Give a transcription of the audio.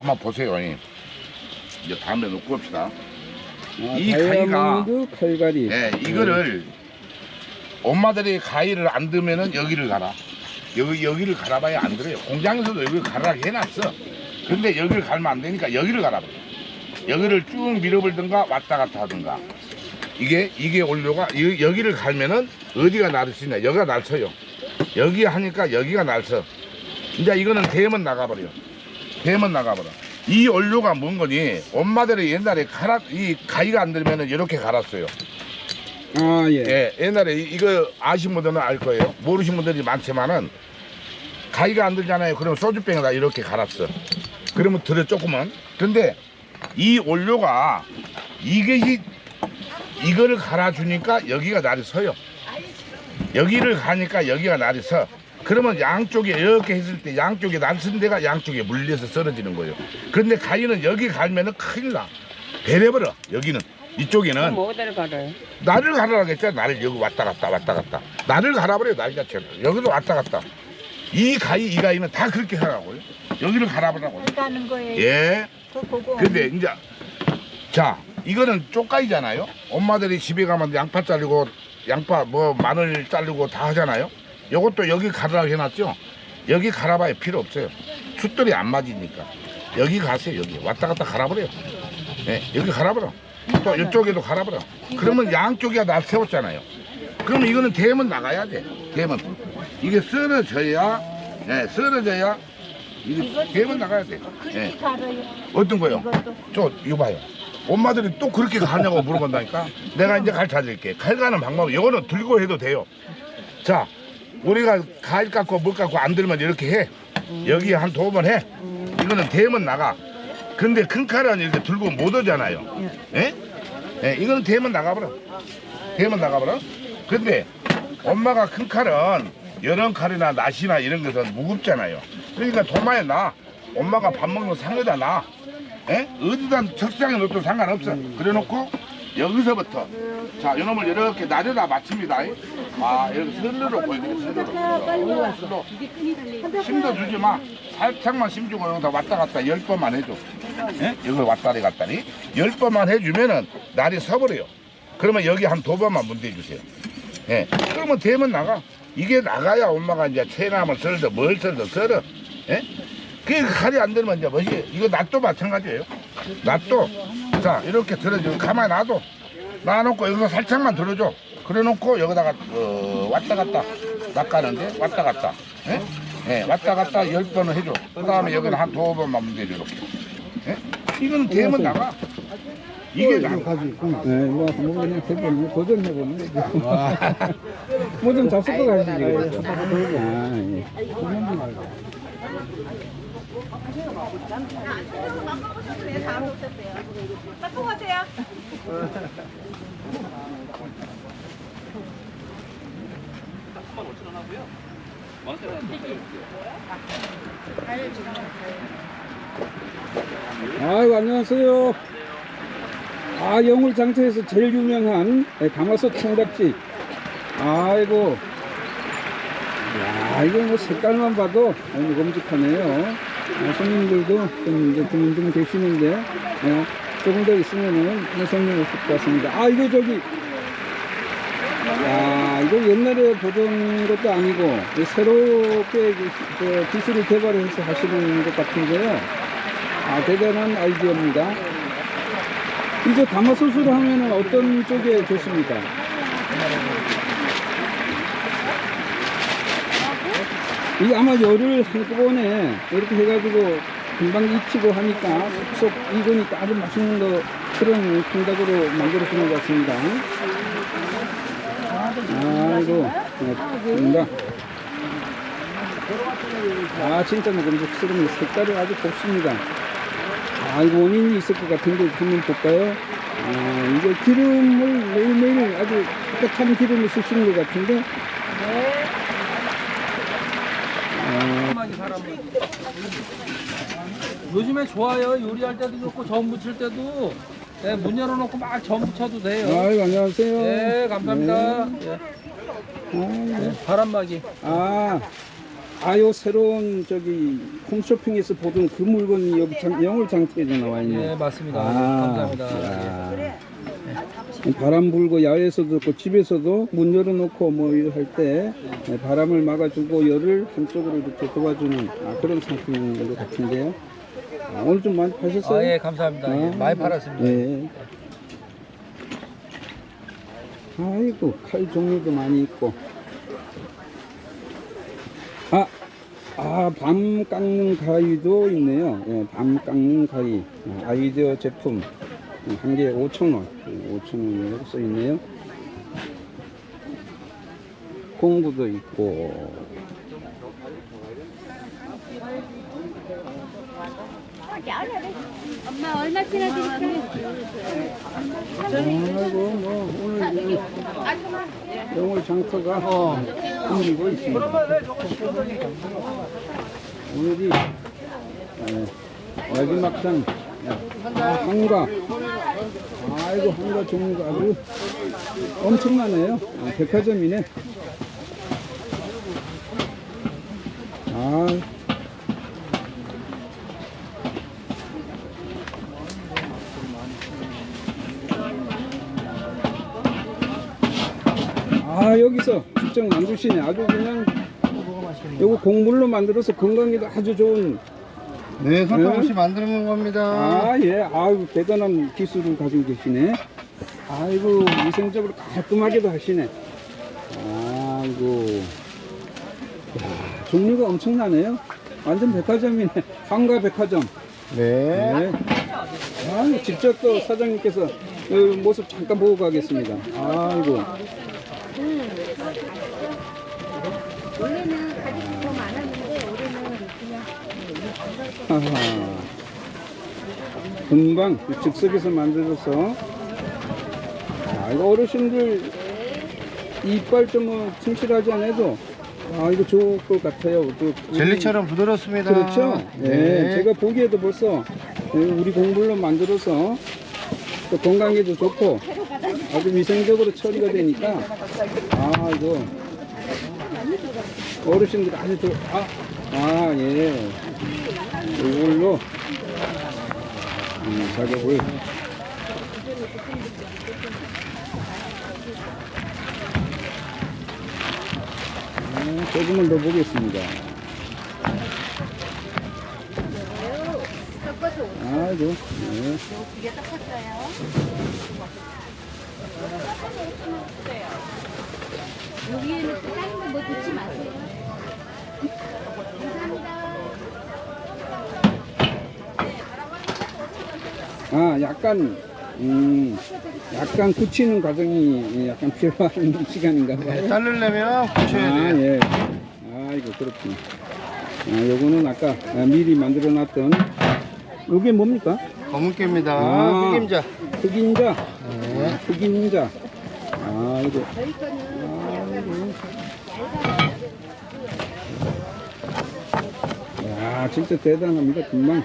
한번 보세요. 이. 이제 다음에 놓고 봅시다. 아, 이 가위가- 칼갈이. 예, 이거를 엄마들이 가위를 안 들면은 여기를 가라. 여기 여기를 갈아봐야 안 들어요. 공장에서도 여기를 가라 해놨어. 근데 여기를 갈면 안 되니까 여기를 갈아버려. 여기를 쭉 밀어버리든가 왔다 갔다 하든가. 이게 이게 원료가 여, 여기를 갈면은 어디가 나를 쓰냐? 여기가 날 쳐요. 여기 하니까 여기가 날 쳐. 이제 이거는 대면 나가버려. 대면 나가버려. 이 원료가 뭔 거니? 엄마들이 옛날에 갈아 이 가위가 안 들면은 이렇게 갈았어요. 아, 예. 예, 옛날에 이- 이거 아신 분들은 알 거예요. 모르신 분들이 많지만은 가위가 안 들잖아요. 그러면 소주병에다 이렇게 갈았어. 그러면 들어 조금은. 근데 이 원료가 이것이 이거를 갈아주니까 여기가 날이 서요. 여기를 가니까 여기가 날이 서. 그러면 양쪽에 이렇게 했을 때 양쪽에 날선 데가 양쪽에 물려서 쓰러지는 거예요. 그런데 가위는 여기 갈면은 큰일 나. 배려버려. 여기는. 이쪽에는 어디를 가려요? 나를 가라고 했잖아. 나를 여기 왔다 갔다 왔다 갔다. 나를 가라버려 날 자체를. 여기도 왔다 갔다. 이 가위 이 가위는 다 그렇게 하라고요. 여기를 가라버라고. 가는 거예요. 예. 그 근데 이제 자 이거는 쪽가위잖아요. 엄마들이 집에 가면 양파 자르고 양파 뭐 마늘 자르고 다 하잖아요. 요것도 여기 가라고 해놨죠. 여기 갈아봐야 필요 없어요. 숫돌이 안 맞으니까 여기 가세요. 여기 왔다 갔다 갈아버려요. 예, 여기 갈아버려. 또 이쪽에도 갈아버려. 그러면 양쪽에 날 세웠잖아요. 그러면 이거는 대면 나가야 돼. 대면 이게 쓰러져야 예, 쓰러져야 이게 대면 나가야 돼. 가려요. 어떤 거요? 저 이거 봐요. 엄마들이 또 그렇게 가냐고 물어본다니까. 내가 이제 가르쳐 드릴게. 칼 가는 방법. 이거는 들고 해도 돼요. 자, 우리가 가위 깎고 물 깎고 안 들면 이렇게 해. 여기 한 두 번 해. 이거는 대면 나가. 근데 큰 칼은 이렇게 들고 못 오잖아요. 예? 예, 이거는 대면 나가버려. 대면 나가버려. 근데 엄마가 큰 칼은 여름 칼이나 낫이나 이런 것은 무겁잖아요. 그러니까 도마에 놔. 엄마가 밥 먹는 상에다 놔. 예? 어디다 책상에 놓도 상관없어. 그래 놓고 여기서부터 자, 이놈을 이렇게 나르다 맞춥니다. 아, 이렇게 스르르 보여드려, 스르르. 스르르. 힘도 주지 마. 살짝만 힘주고 여기다 왔다 갔다 열 번만 해줘. 예? 이걸 왔다리 갔다리. 열 번만 해주면은 날이 서버려요. 그러면 여기 한 두 번만 문대 주세요. 예. 그러면 되면 나가. 이게 나가야 엄마가 이제 체남을 썰든 뭘 썰든 썰어. 예? 그게 칼이 안 들면 이제 뭐지? 이거 낫도 마찬가지예요. 낫도. 자, 이렇게 들어줘. 가만히 놔둬. 놔놓고 여기서 살짝만 들어줘. 그래 놓고 여기다가 어, 왔다 갔다 낚아는데 왔다 갔다. 예? 예, 왔다 갔다 열 번을 해줘. 그 다음에 여기는 한 두 번만 문대줘 이렇게. 예? 이거는 되면 나가. 이게 나가. 네, 뭐, 그냥 해보는, 도전해보는 거죠. 뭐좀 잡술 것 같으시지. 아, 예. 아이고, 안녕하세요. 아, 영월 장터에서 제일 유명한 예, 가마솥 총각집. 아이고. 야, 이거 뭐 색깔만 봐도 너무 곰직하네요. 아, 손님들도 좀 이제 드문드문 계시는데, 예, 조금 더 있으면은 뭐 손님 오실 것 같습니다. 아, 이거 저기, 야, 이거 옛날에 보던 것도 아니고, 이 새롭게 그, 저 기술을 개발해서 하시는 것 같은데요. 아, 대단한 아이디어입니다. 이제 가마솥으로 하면은 어떤 쪽에 좋습니까? 이게 아마 열을 한꺼번에 이렇게 해가지고 금방 익히고 하니까 쏙 익으니까 아주 맛있는 거 그런 통닭으로 만들어 주는 것 같습니다. 아이고, 네, 됩니다. 아, 진짜 먹음직스러운 색깔이 아주 곱습니다. 아, 이거 원인이 있을 것 같은데 한번 볼까요? 아, 이게 기름을 매일매일 아주 깨끗한 기름을 쓰시는 것 같은데. 아, 요즘에 좋아요. 요리할 때도 좋고 전 부칠 때도 네, 문 열어놓고 막 전 부쳐도 돼요. 아이고, 안녕하세요. 네, 감사합니다. 예, 네. 네, 바람막이. 아, 아요 새로운 저기 홈쇼핑에서 보던 그 물건이 여기 장, 영월 장터에도 나와 있네. 네, 맞습니다. 아, 감사합니다. 야. 바람 불고 야외에서도 그렇고 집에서도 문 열어놓고 뭐 할 때 바람을 막아주고 열을 한쪽으로 이렇게 도와주는 아, 그런 상품인 것 같은데요. 아, 오늘 좀 많이 파셨어요? 아, 예, 감사합니다. 예, 아, 많이 팔았습니다. 예. 아이고 칼 종류도 많이 있고. 아, 아, 밤 깎는 가위도 있네요. 예, 밤 깎는 가위. 아, 아이디어 제품. 한 개에 5,000원. 5,000원이라고 써 있네요. 공구도 있고. 엄마 얼마치나 드릴까요? 아이고, 뭐, 오늘 이 영월 장터가 꾸미고 있습니다. 오늘이 에, 마지막장 아, 한가 아이고 한가 종류가 아주 엄청나네요. 아, 백화점이네. 아. 아 여기서 직접 만드시네. 아주 그냥 요거 곡물로 만들어서 건강에도 아주 좋은 네, 손톱 네? 없이 만드는 겁니다. 아, 예. 아유, 대단한 기술을 가지고 계시네. 아이고, 위생적으로 깔끔하게도 하시네. 아이고. 야, 종류가 엄청나네요. 완전 백화점이네. 한가 백화점. 네. 네. 아유, 직접 또 사장님께서 그 모습 잠깐 보고 가겠습니다. 아이고. 원래는 가족이 더 많았는데 올해는 그냥 하하. 금방 즉석에서 만들어서 아, 이거 어르신들 이빨 좀 튼실하지 않아도 아 이거 좋을 것 같아요. 또 우리- 젤리처럼 부드럽습니다. 그렇죠. 네. 제가 보기에도 벌써 네, 우리 공물로 만들어서 또 건강에도 좋고 아주 위생적으로 처리가 되니까 아 이거 어르신들 아주 좋 아, 아 예. 이걸로 음, 작업을 음, 조금만 더 보겠습니다. 아이고, 네. 여기에는 또 다른 거뭐 듣지 마세요. 감사합니다. 아, 약간, 음, 약간 굳히는 과정이 약간 필요한 시간인가 봐요. 네, 자르려면 붙여야 아, 돼요. 예. 아이고, 그렇군요. 아, 요거는 아까 아, 미리 만들어 놨던, 요게 뭡니까? 검은깨입니다. 아. 흑임자. 흑임자. 네. 흑임자. 아이고. 아이고. 야, 진짜 대단합니다. 금방.